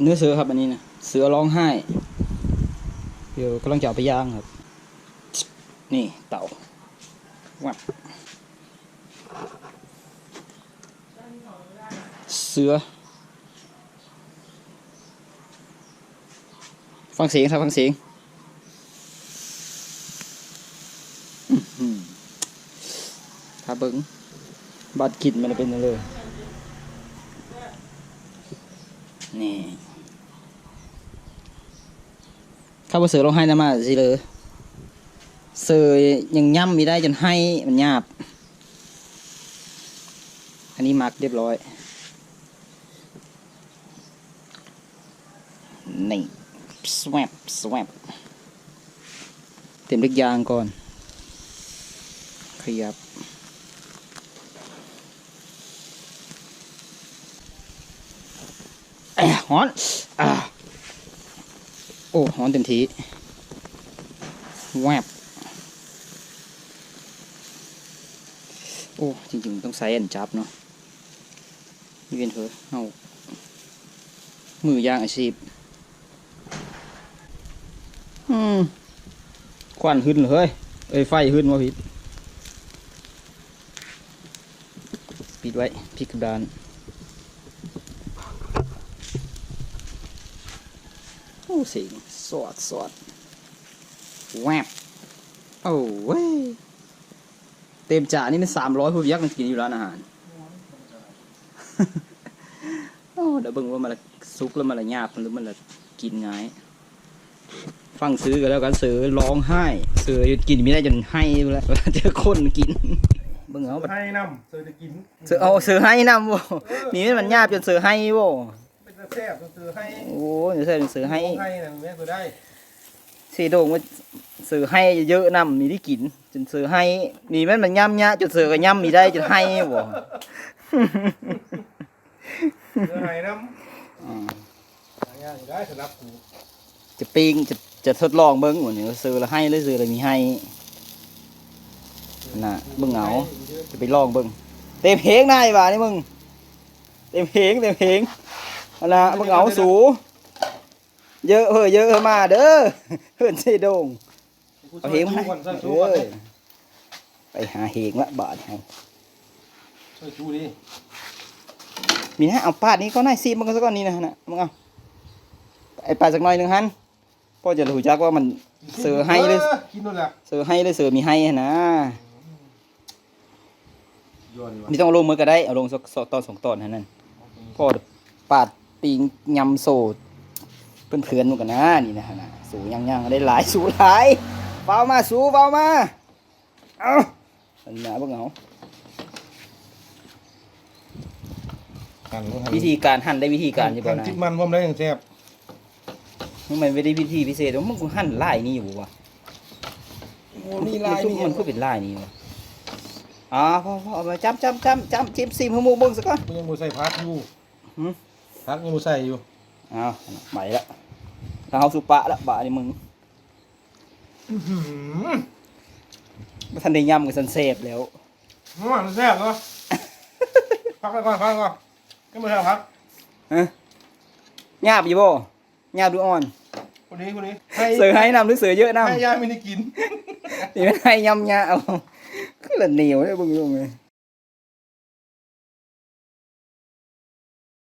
เนื้อเสือครับอันนี้นะเสือร้องไห้ เดี๋ยวกำลังจะเอาไปย่างครับ นี่เต่าวับเสือ ฟังเสียงครับ ฟังเสียงถ้าเบิ้งบัดกินมันเป็นจั่งเลย นี่ข้าวเสือร้องไห้นะมาสิเลยเสือยังย่ำมีได้จนให้มันหยาบ อันนี้มักเรียบร้อย นี่สวบสวบเต็มเล็กยางก่อน ขยับ แอะ หอนอ่าโอ้หอนเต็มทีแวบโอ้จริงๆต้องใส่อันจับเนาะนี่เป็นเถอะเอามือย่างอาชีพอืมควันขึ้นเลยเอ้ยไฟขึ้นวะพี่ปิดไว้พิกดาน โอ้เสียงสวดสวดแวบโอ้เว้ย เต็มจ่านี่มันสามร้อยผู้ยักษ์มันกินอยู่ร้านอาหาร โอ้เดี๋ยวเบิ่งว่ามันละซุกแล้วมันละหยาบหรือมันละกินง่าย ฟังซื้อกันแล้วกันเสือร้องไห้ เสือหยุดกินไม่ได้จนให้แล้วเวลาเจอคนกินเบิ่งเอาบัดให้น้ำเธอจะกินเสือเอาเสือให้นำบ่นี่มันหยาบจนเสือให้บ่เป็น แซ่บเธอให้โอ้เดี๋ยวเสือเสือให้ให้นะแม่เธอได้สีโด่งว่าซื้อให้เยอะนำมีได้กิน จนซื้อให้มีแม่นมันย่ำยะจนซื้อก็ย่ำมีได้จนให้บ่เธอให้น้ำหายากอยู่ได้สำหรับกูจะปิ้งจะจะทดลองเบิ้งว่านี่ซื้อแล้วให้หรือซื้อแล้วมีให้น่ะเบิ่งเอาจะไปลองเบิ้งเต็มเพลงนายว่านี่มึงเต็มเพลงเต็มเพลง เอาล่ะเบิ่งเอาสู เยอะเฮ้ยเยอะเฮ้ยมาเด้อเฮือนสีโด่งเอาเหงมาก่อนใส่เอชูก่อนอไปหาเหงละบาทให้ใส่ชูดิมีนะเอาปาดนี้ก็น่าซีมันก็สักก้อนนี้นะฮะนะมึงเอาไอ้ปาดสักหน่อยหนึ่งฮันพ่อจะรู้จักว่ามันเสือให้เลยกินนู่นแหละเสือให้หรือเสือมีให้หั้นนะย้อนดีกว่านี่ต้องเอาลงมือก็ได้เอาลงสักสองตอนสองตอนเท่านั้นพ่อปาด ปิงยำโซดเพื่อนเพื่อนๆมันกันนะนี่นะฮะนะสูยังยังได้หลายสูหลายเบามาสูเบามาเอาอันนี้นะเบิ่งเอาหั่นหั่นวิธีการหั่นได้วิธีการอยู่บ่หั่นนะจิบมันพร้อมได้อย่างแซ่บมันไม่ได้วิธีพิเศษว่ามันก็หั่นลายนี่อยู่วะโอ้นี่ลายมันนี่ก็มันก็เป็นลายนี่วะอ๋อพอพอเอามาจำจำจำจำจิ้มซีมให้หมูเบิ่งสักก่อนมันยังมูใส่พักอยู่ หืม พักยังมูใส่อยู่อ้าวใหม่ละถ้าเอาสุปะละบะนี่มึงอื้อหือบ่ทันได้ยำกับสันเสพแล้วมันแซ่บเหรอพักไปก่อนพักไปก่อนก็ไม่ใช่พักฮะหยาบอยู่บ่หยาบดูอ่อนคนนี้คนนี้ให้เสือให้นำหรือเสือเยอะนำให้ยายไม่ได้กินนี่มันให้ยำหยาเอาคือละเหนียวเลยเบิ่งลงเลย